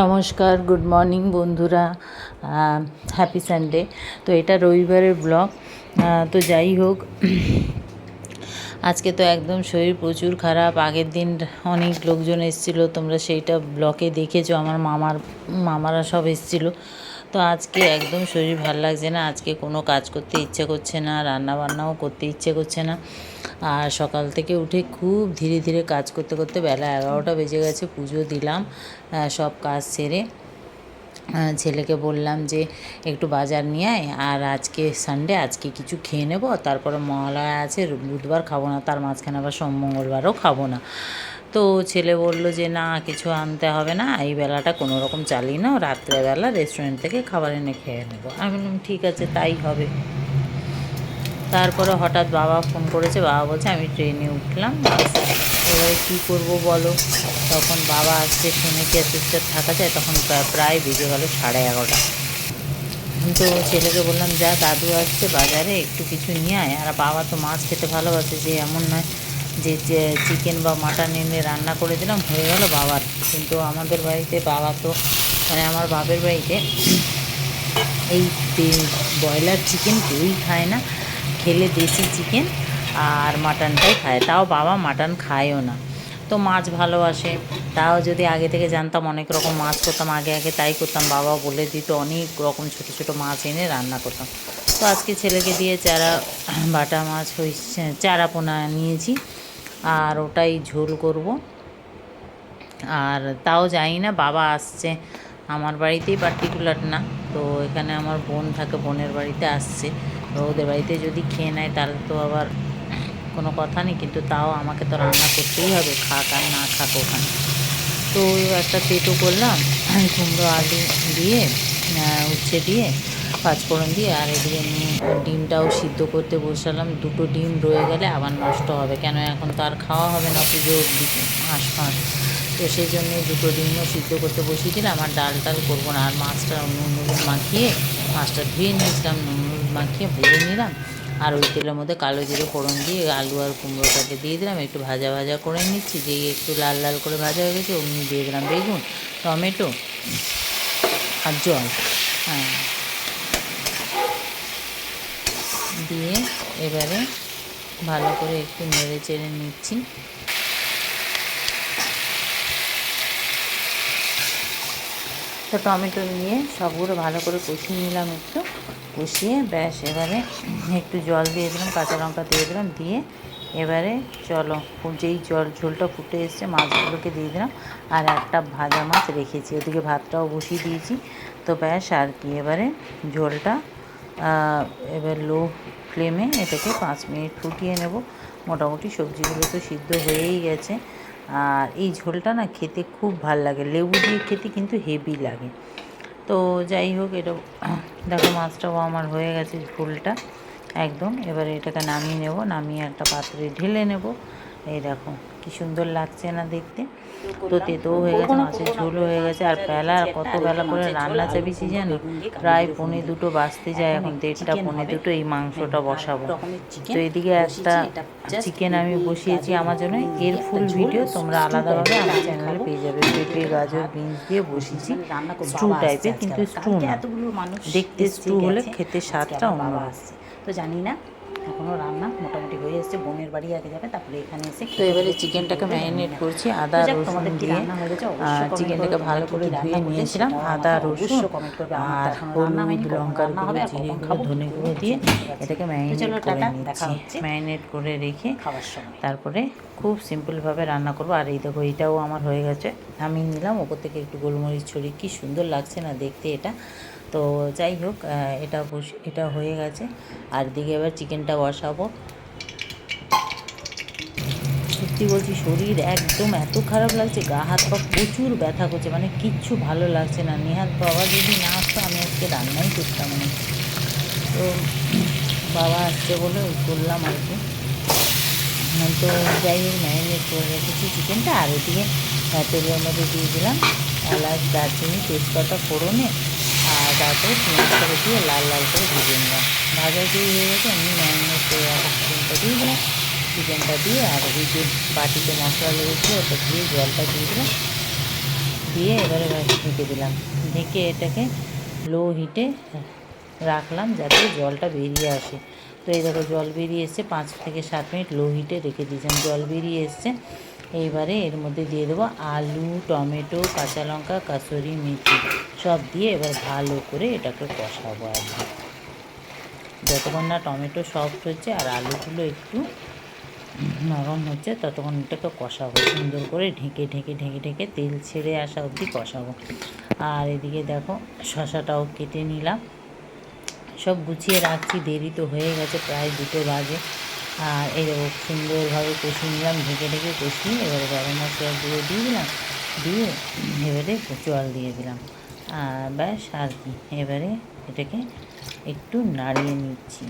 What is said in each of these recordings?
নমস্কার good morning বন্ধুরা happy Sunday তো এটা রবিবারের ব্লগ তো যাই হোক, আজকে তো একদম শরীর প্রচুর খারাপ। আগের দিন অনেক লোকজন এসেছিল, তোমরা সেইটা ব্লকে দেখেছ, আমার মামার, মামারা সব এসেছিল। তো আজকে একদম শরীর ভালো লাগছে না। আজকে কোনো কাজ করতে ইচ্ছে করছে না রান্না বান্নাও করতে ইচ্ছে করছে না। আর সকাল থেকে উঠে খুব ধীরে ধীরে কাজ করতে করতে বেলা এগারোটা বেজে গেছে, পুজো দিলাম সব কাজ সেরে ছেলেকে বললাম যে একটু বাজার নিয়ে আয়, আর আজকে সানডে আজকে কিছু খেয়ে নেব, তারপরে মহালয়া আছে, বুধবার খাব না, তার মাঝখানে আবার সোম, মঙ্গলবারও খাব না। তো ছেলে বলল যে, না, কিছু আনতে হবে না। এই বেলাটা কোনো রকম চালিয়ে নাও। রাত্রেবেলা রেস্টুরেন্ট থেকে খাবার এনে খেয়ে নেব। আমি বললাম, ঠিক আছে, তাই হবে। তারপরে হঠাৎ বাবা ফোন করেছে। বাবা বলছে, আমি ট্রেনে উঠলাম। এবারে কী করব বলো? তখন বাবা আসছে শুনে কি অ্যাসিস্টার থাকা যায়? তখন প্রায় বেজে গেল সাড়ে এগারোটা। তো ছেলেকে বললাম, যা দাদু আসছে বাজারে, একটু কিছু নিয়ে আয়। আর বাবা তো মাছ খেতে ভালোবাসে, যে এমন নয়। যে চিকেন বা মাটন এনে রান্না করে দিলাম, হয়ে গেল বাবার। কিন্তু আমাদের বাড়িতে বাবা তো মানে আমার বাপের বাড়িতে এই ব্রয়লার চিকেন কেউই খায় না। খেলে দেশি চিকেন আর মাটনটাই খায়। তাও বাবা মাটন খায়ও না। তো মাছ ভালোবাসে তাও যদি আগে থেকে জানতাম অনেক রকম মাছ করতাম, আগে আগে তাই করতাম। বাবা বলে দিত, অনেক রকম ছোট ছোট মাছ এনে রান্না করতাম। তো আজকে ছেলেকে দিয়ে চারা, বাটা মাছ হয়েছে চারা পোনা নিয়েছি। আর ওটাই ঝোল করব। আর তাও জানি না, বাবা আসছে আমার বাড়িতেই পার্টিকুলার না। তো এখানে আমার বোন থাকে, বোনের বাড়িতে আসছে। তো ওদের বাড়িতে যদি খেয়ে নেয়, তাহলে তো আবার কোনো কথা নেই। কিন্তু তাও আমাকে তো রান্না করতেই হবে, খাক আর না খাক ওখানে। তো একটা পেটো করলাম, কুমড়ো আলু দিয়ে উচ্ছে দিয়ে পাঁচফোড়ন দিয়ে আর এদিকে ডিমটাও সিদ্ধ করতে বসালাম। দুটো ডিম রয়ে গেলে আবার নষ্ট হবে। কেন এখন তো আর খাওয়া হবে না পুজো হাঁস ফাঁস তো সেই জন্য দুটো ডিমও সিদ্ধ করতে বসিয়ে দিলাম। আর ডাল টাল করব না। আর মাছটা নুন নুন মাখিয়ে মাছটা ধুয়ে নিয়েছিলাম। নুন মাখিয়ে ভেজে নিলাম। আর ওই তেলের মধ্যে কালো জিরে ফোড়ন দিয়ে আলু আর কুমড়োটাকে দিয়ে দিলাম। একটু ভাজা ভাজা করে নিচ্ছি। যেই একটু লাল লাল করে ভাজা হয়ে গেছে, অমনি দিয়ে দিলাম বেগুন, টমেটো আর জল। হ্যাঁ। দিয়ে এবারে ভালো করে একটু নেড়ে চেড়ে নিচ্ছি। তো টমেটো নিয়ে সবগুলো ভালো করে কষিয়ে নিলাম একটু। কষিয়ে ব্যাস, এবারে একটু জল দিয়ে দিলাম, কাঁচা লঙ্কা দিয়ে দিলাম, দিয়ে এবারে চলো যেই জল ঝোলটা ফুটে এসছে, মাছগুলোকে দিয়ে দিলাম। আর একটা ভাজা মাছ রেখেছি ওদিকে ভাতটাও বসিয়ে দিয়েছি। তো ব্যাস আর কি, এবারে ঝোলটা এবার লো ফ্লেমে এটাকে পাঁচ মিনিট ফুটিয়ে নেব। মোটামুটি সবজিগুলো তো সিদ্ধ হয়েই গেছে। আর এই ঝোলটা না খেতে খুব ভালো লাগে। লেবু দিয়ে খেতে কিন্তু হেভি লাগে। তো যাই হোক, এটা দেখো মাছটাও আমার হয়ে গেছে ঝোলটা। একদম, এবারে এটাকে নামিয়ে নেব। নামিয়ে একটা পাত্রে ঢেলে নেব। এই দেখো কি সুন্দর লাগছে না দেখতে? তো তেতেও হয়ে গেছে মাছের ঝোল হয়ে গেছে আর বেলা কত বেলা করে রান্না চাপিছি জানো? প্রায় পনে দুটো বাঁচতে যায় এখন দেড়টা পনে দুটো এই মাংসটা বসাবো। তো এদিকে একটা চিকেন আমি বসিয়েছি আমার জন্য এর ফুল ভিডিও তোমরা আলাদাভাবে আমার চ্যানেলে পেয়ে যাবে। পেঁপে গাজর বিনস দিয়ে বসিয়েছি। স্টু টাইপের কিন্তু স্টু না। দেখতে স্টু হলে খেতে স্বাদটা অন্য আসছে। তো জানি না এখনও রান্না মোটামুটি হয়ে এসছে বোনের বাড়ি আগে যাবে তারপরে এখানে এসে তো এবারে চিকেনটাকে ম্যারিনেট করছি আদা রসুন দিয়ে। চিকেনটাকে ভালো করে ধুয়ে নিয়েছিলাম আদা রসুন আর হলুদ লঙ্কার গুঁড়ো জিরে গুঁড়ো ধনে গুঁড়ো দিয়ে এটাকে ম্যারিনেট করে নিচ্ছি ম্যারিনেট করে রেখে খাওয়ার সময়। তারপরে খুব সিম্পলভাবে রান্না করব আর এই দেখো এইটাও আমার হয়ে গেছে আমি নিলাম ওপর থেকে একটু গোলমরিচ ছড়িয়ে কী সুন্দর লাগছে না দেখতে এটা। তো যাই হোক এটা এটা হয়ে গেছে। আর দিকে এবার চিকেনটা বসাবো। সত্যি বলছি, শরীর একদম এত খারাপ লাগছে, গা হাত পা প্রচুর ব্যথা করছে মানে কিচ্ছু ভালো লাগছে না। নেহাত বাবা যদি না আসতো, আমি আজকে রান্নাই করতাম না। তো বাবা আসছে বলে করলাম আর কি। তো যাই হোক, ম্যারিনেট করে রেখেছি চিকেনটা আর ওদিকে তেলের মধ্যে দিয়ে দিলাম। এলাচ, দারচিনি, তেজপাতা, ফোড়নে আর তারপরে পেঁয়াজটাকে দিয়ে লাল লাল করে ভেজে নিলাম ভাজা দিয়ে হয়ে গেছে এমনি ম্যারিনেট করে রাখা চিকেনটা দিয়ে দিলাম চিকেনটা দিয়ে আর ওই যে বাটিতে মশলা লেগেছিলো ওটা দিয়ে জলটা দিয়ে দিলাম দিয়ে এবারে ঢেকে দিলাম ঢেকে এটাকে লো হিটে রাখলাম যাতে জলটা বেরিয়ে আসে তো এই দেখো জল বেরিয়ে এসছে পাঁচ থেকে সাত মিনিট লো হিটে রেখে দিয়েছিলাম জল বেরিয়ে এসছে এইবারে এর মধ্যে দিয়ে দেবো আলু, টমেটো, কাঁচা লঙ্কা, কাসুরি, মেথি। সব দিয়ে এবার ভালো করে এটাকে কষাবো একদম যতক্ষণ না টমেটো সফট হচ্ছে আর আলুগুলো একটু নরম হচ্ছে, ততক্ষণ এটাকে কষাবো। সুন্দর করে ঢেকে ঢেকে ঢেকে ঢেকে তেল ছেড়ে আসা অবধি কষাবো। আর এদিকে দেখো শশাটাও কেটে নিলাম। সব গুছিয়ে রাখছি, দেরি তো হয়ে গেছে, প্রায় দুটো বাজে। আর এই সুন্দরভাবে কষিয়ে নিলাম, ঢেকে ঢেকে কষিয়ে এবারে গরম মশলা গুঁড়ো দিয়ে দিলাম, দিয়ে এবারে জল দিয়ে দিলাম। আর ব্যাস, আর কি। এবারে এটাকে একটু নাড়িয়ে নিচ্ছি।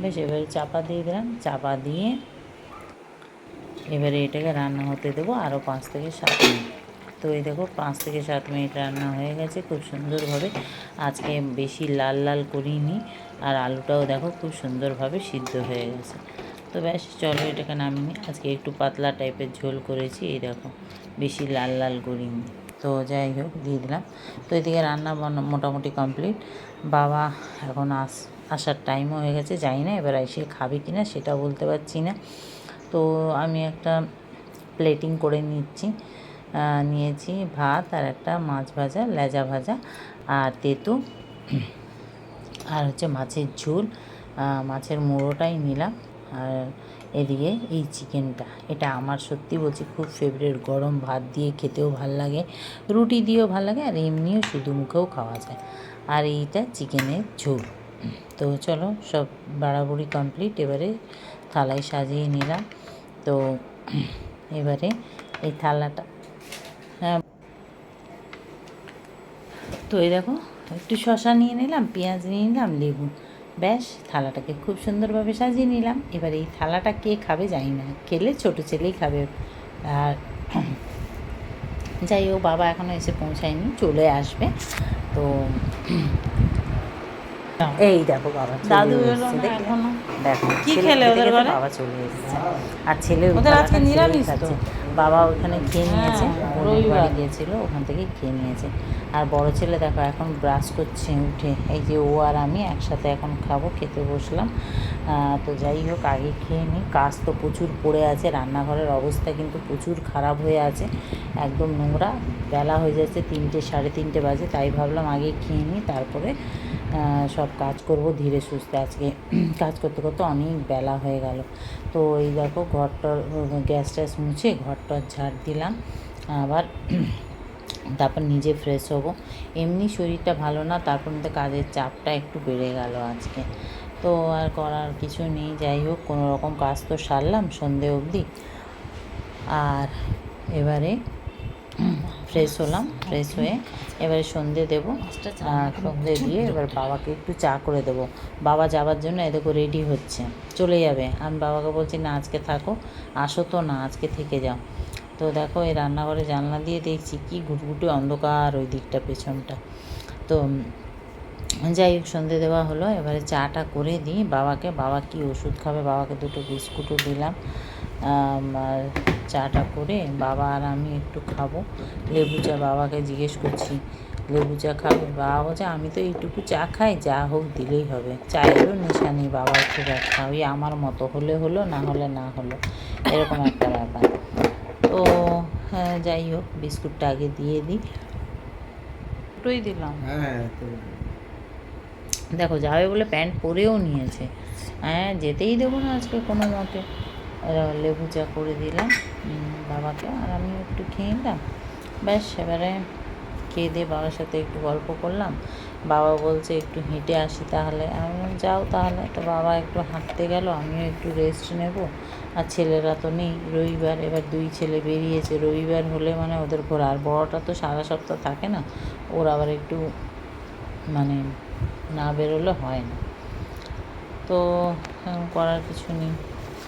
বেশ, এবারে চাপা দিয়ে দিলাম, চাপা দিয়ে এবারে এটাকে রান্না হতে দেবো আরও পাঁচ থেকে সাত মিনিট। তো এই দেখো পাঁচ থেকে সাত মিনিট রান্না হয়ে গেছে, খুব সুন্দরভাবে। আজকে বেশি লাল লাল করিনি, আর আলুটাও দেখো খুব সুন্দরভাবে সিদ্ধ হয়ে গেছে। তো ব্যাস, চলো এটাকে নামিয়ে নিই। আজকে একটু পাতলা টাইপের ঝোল করেছি, এই দেখো, বেশি লাল লাল করিনি। তো যাই হোক, দিয়ে দিলাম। তো এদিকে রান্না মোটামুটি কমপ্লিট। বাবা এখন আস, আসার টাইমও হয়ে গেছে জানি না, এবার এসে খাবে কি না সেটা বলতে পারছি না। তো আমি একটা প্লেটিং করে নিচ্ছি। নিয়েছি ভাত আর একটা মাছ ভাজা, লেজা ভাজা আর তেঁতু আর হচ্ছে মাছের ঝোল। মাছের মুড়োটাই নিলাম আর এদিকে এই চিকেনটা। এটা আমার সত্যি বলছি খুব ফেভারিট গরম ভাত দিয়ে খেতেও ভালো লাগে, রুটি দিয়েও ভালো লাগে আর এমনিও শুধু মুখেও খাওয়া যায়। আর এইটা চিকেনের ঝোল। তো চলো সব বাড়াবাড়ি কমপ্লিট এবারে থালায় সাজিয়ে নিলাম। তো এবারে এই থালাটা হ্যাঁ তো এই দেখো একটু শশা নিয়ে নিলাম পেঁয়াজ নিয়ে নিলাম লেবু। ব্যাস থালাটাকে খুব সুন্দরভাবে সাজিয়ে নিলাম। এবার এই থালাটা কে খাবে জানি না খেলে ছোটো ছেলেই খাবে। আর যাই হোক বাবা এখনও এসে পৌঁছায়নি চলে আসবে। তো এই দেখো বাবা দাদু। দেখো কি খেলে ওদের বাবা চলে এসেছে। আর ছেলে ওদের আজকে নিরামিষ তো? বাবা ওখানে খেয়ে নিয়েছে হ্যাঁ, বোনের বাড়ি গিয়েছিল ওখান থেকে খেয়ে নিয়েছে। আর বড় ছেলে দেখো এখন ব্রাশ করছে উঠে। এই যে ও আর আমি একসাথে এখন খাব খেতে বসলাম। তো যাই হোক আগে খেয়ে নিই কাজ তো প্রচুর পড়ে আছে রান্নাঘরের অবস্থা কিন্তু প্রচুর খারাপ হয়ে আছে। একদম নোংরা। বেলা হয়ে যাচ্ছে তিনটে, সাড়ে তিনটে বাজে, তাই ভাবলাম আগে খেয়ে নিই, তারপরে সব কাজ করব ধীরে সুস্থে। আজকে কাজ করতে করতে অনেক বেলা হয়ে গেল। তো এই দেখো ঘরটার, গ্যাস ট্যাস মুছে ঘরটার ঝাড় দিলাম। আবার তারপর নিজে ফ্রেশ হব। এমনি শরীরটা ভালো না, তারপর মধ্যে কাজের চাপটা একটু বেড়ে গেল আজকে। তো আর করার কিছু নেই, যাই হোক, কোনো রকম কাজ তো সারলাম সন্ধে অবধি। আর এবারে ফ্রেশ হলাম ফ্রেশ হয়ে এবারে সন্ধে দেবো। সন্ধে দিয়ে এবার বাবাকে একটু চা করে দেবো। বাবা যাওয়ার জন্য এদেরকে রেডি হচ্ছে। চলে যাবে। আমি বাবাকে বলছি না আজকে থাকো। আসো তো না আজকে থেকে যাও। তো দেখো এই রান্নাঘরে জানলা দিয়ে দেখছি কি ঘুটঘুটে অন্ধকার ওই দিকটা পেছনটা। তো যাই হোক সন্ধে দেওয়া হলো। এবারে চাটা করে দিই বাবাকে। বাবা কি ওষুধ খাবে? বাবাকে দুটো বিস্কুটও দিলাম। চাটা করে বাবা আর আমি একটু খাব। লেবু চা বাবাকে জিজ্ঞেস করছি লেবু চা খাবে? বাবা বলছে আমি তো এইটুকু চা খাই যা হোক দিলেই হবে। চায়েরও নেশা নেই বাবার খুব একটা। ওই আমার মতো হলে হলো না হলে না হলো। এরকম একটা ব্যাপার। তো হ্যাঁ যাই হোক বিস্কুটটা আগে দিয়ে দিই। দুটোই দিলাম। হ্যাঁ দেখো যাবে বলে প্যান্ট পরেও নিয়েছে। হ্যাঁ যেতেই দেবো না আজকে কোনো মতে। লেবু চা করে দিলাম। বাবাকে, আর আমি একটু খেয়ে নিলাম। ব্যাস, এবারে খেয়ে দিয়ে বাবার সাথে একটু গল্প করলাম। বাবা বলছে, একটু হেঁটে আসি তাহলে। আমি যাও তাহলে। তো বাবা একটু হাঁটতে গেল, আমিও একটু রেস্ট নেব। আর ছেলেরা তো নেই, রবিবার। এবার দুই ছেলে বেরিয়েছে, রবিবার হলে মানে ওদের ঘোরা। আর বড়টা তো সারা সপ্তাহ থাকে না, ওর আবার একটু মানে না বেরোলে হয় না। তো করার কিছু নেই।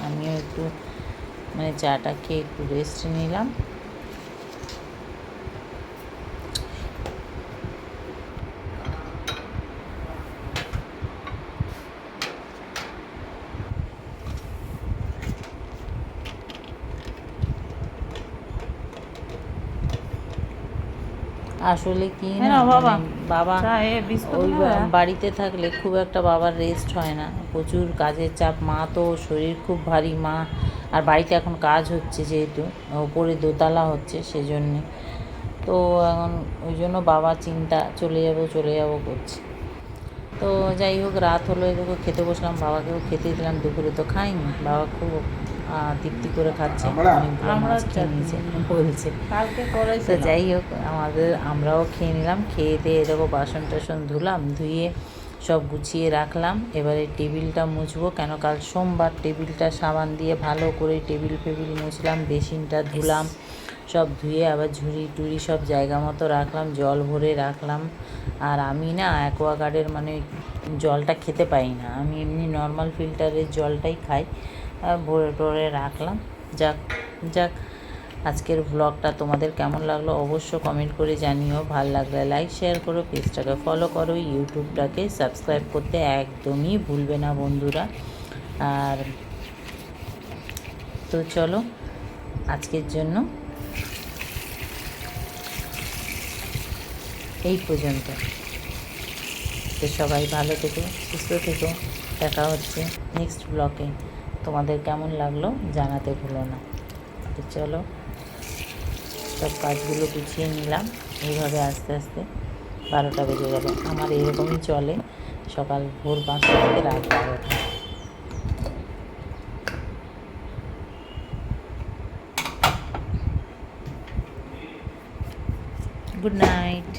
আমিও একটু মানে চাটা খেয়ে একটু রেস্ট নিলাম। আসলে কি না বাবা। মানে বাবা ওই বাড়িতে থাকলে খুব একটা বাবার রেস্ট হয় না। প্রচুর কাজের চাপ। মা তো শরীর খুব ভারী মা আর বাড়িতে এখন কাজ হচ্ছে যেহেতু ওপরে দোতলা হচ্ছে সেজন্যে। তো এখন ওই জন্য বাবা চিন্তা চলে যাব চলে যাব করছে। তো যাই হোক রাত হলো এদিকে খেতে বসলাম বাবাকেও খেতে দিলাম দুপুরে তো খাইনি। বাবা খুব তৃপ্তি করে খাচ্ছে। আমরা নিয়েছে বলছে। তো যাই হোক আমাদের আমরাও খেয়ে নিলাম খেয়ে দিয়ে দেখো বাসন টাসন ধুলাম ধুয়ে সব গুছিয়ে রাখলাম। এবারে টেবিলটা মুছবো কেন? কাল সোমবার টেবিলটা সাবান দিয়ে ভালো করে টেবিল ফেবিল মুছলাম, বেসিনটা ধুলাম, সব ধুয়ে আবার ঝুড়ি টুড়ি সব জায়গা মতো রাখলাম, জল ভরে রাখলাম। আর আমি না অ্যাকোয়াগার্ডের মানে জলটা খেতে পাই না। আমি এমনি নর্মাল ফিল্টারের জলটাই খাই। ভরে টরে রাখলাম। যাক যাক। আজকের ব্লগটা তোমাদের কেমন লাগল অবশ্য কমেন্ট করে জানিও। ভালো লাগলে লাইক শেয়ার করো পেজটাকে ফলো করো ইউটিউবটাকে সাবস্ক্রাইব করতে একদমই ভুলবে না বন্ধুরা। আর তো চলো, আজকের জন্য এই পর্যন্ত। তো সবাই ভালো থেকো, সুস্থ থেকো, দেখা হচ্ছে নেক্সট ব্লকে তোমাদের কেমন লাগল জানাতে ভুলো না। তো চলো। সব কাজগুলো গুছিয়ে নিলাম। এইভাবে আস্তে আস্তে বারোটা বেজে গেল আমার এরকমই চলে সকাল ভোর পাঁচটা থেকে রাত বারোটা। Good night.